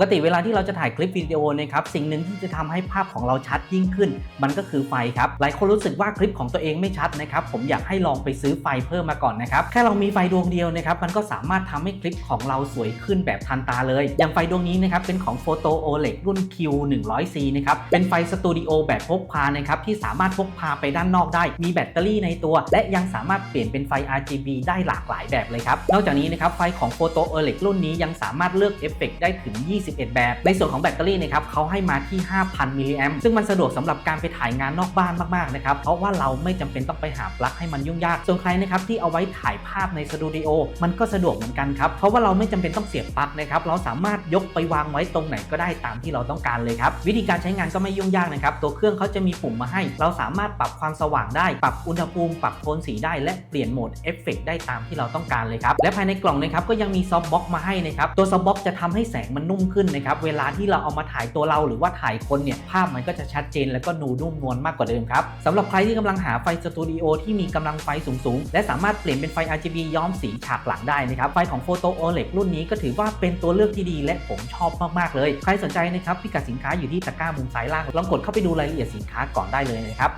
กติเวลาที่เราจะถ่ายคลิปวิดีโอนะครับสิ่งหนึ่งที่จะทำให้ภาพของเราชัดยิ่งขึ้น มันก็คือไฟครับหลายคนรู้สึกว่าคลิปของตัวเองไม่ชัดนะครับผมอยากให้ลองไปซื้อไฟเพิ่มมาก่อนนะครับแค่เรามีไฟดวงเดียวนะครับมันก็สามารถทำให้คลิปของเราสวยขึ้นแบบทันตาเลย อย่างไฟดวงนี้นะครับเป็นของ Photo OLED รุ่น Q100C นะครับเป็นไฟสตูดิโอแบบพกพานะครับที่สามารถพกพาไปด้านนอกได้ มีแบตเตอรี่ในตัว และยังสามารถเปลี่ยนเป็นไฟ RGB ได้หลากหลายแบบเลยครับนอกจากนี้นะครับไฟของ Photo OLED รุ่นนี้ยังสามารถเลือกเอฟเฟกได้ถึง21แบบ ในส่วนของแบตเตอรี่นะครับเขาให้มาที่ 5,000 มิลลิแอมซึ่งมันสะดวกสำหรับการไปถ่ายงานนอกบ้านมากๆนะครับเพราะว่าเราไม่จำเป็นต้องไปหาปลั๊กให้มันยุ่งยาก ส่วนใครนะครับที่เอาไว้ถ่ายภาพในสตูดิโอมันก็สะดวกเหมือนกันครับเพราะว่าเราไม่จำเป็นต้องเสียบปลั๊กนะครับเราสามารถยกไปวางไว้ตรงไหนก็ได้ตามที่เราต้องการเลยครับวิธีการใช้งานก็ไม่ยุ่งยากนะครับตัวเครื่องเขาจะมีปุ่มมาให้ เราสามารถปรับความสว่างได้ ปรับอุณหภูมิปรับโทนสีได้และเปลี่ยนโหมดเอฟเฟกต์ได้ตามที่เราต้องการเลยครับและภายในกล่องนะครับก็ยังมีซอฟต์บ็อกมาให้นะครับตัวซอฟต์บ็อกจะทำให้แสงมันนุ่มขึ้นนะครับเวลาที่เราเอามาถ่ายตัวเราหรือว่าถ่ายคนเนี่ยภาพมันก็จะชัดเจนแล้วก็นูนุ่มนวลมากกว่าเดิมครับสำหรับใครที่กำลังหาไฟสตูดิโอที่มีกำลังไฟสูงๆ และสามารถเปลี่ยนเป็นไฟ RGB ย้อมสีฉากหลังได้นะครับไฟของ Photo OLED รุ่นนี้ก็ถือว่าเป็นตัวเลือกที่ดีและผมชอบมากๆเลย ใครสนใจนะครับพิกัดสินค้าอยู่ที่ตะกร้ามุมซ้ายล่างลองกดเข้าไปดูรายละเอียดสินค้าก่อนได้เลยนะครับ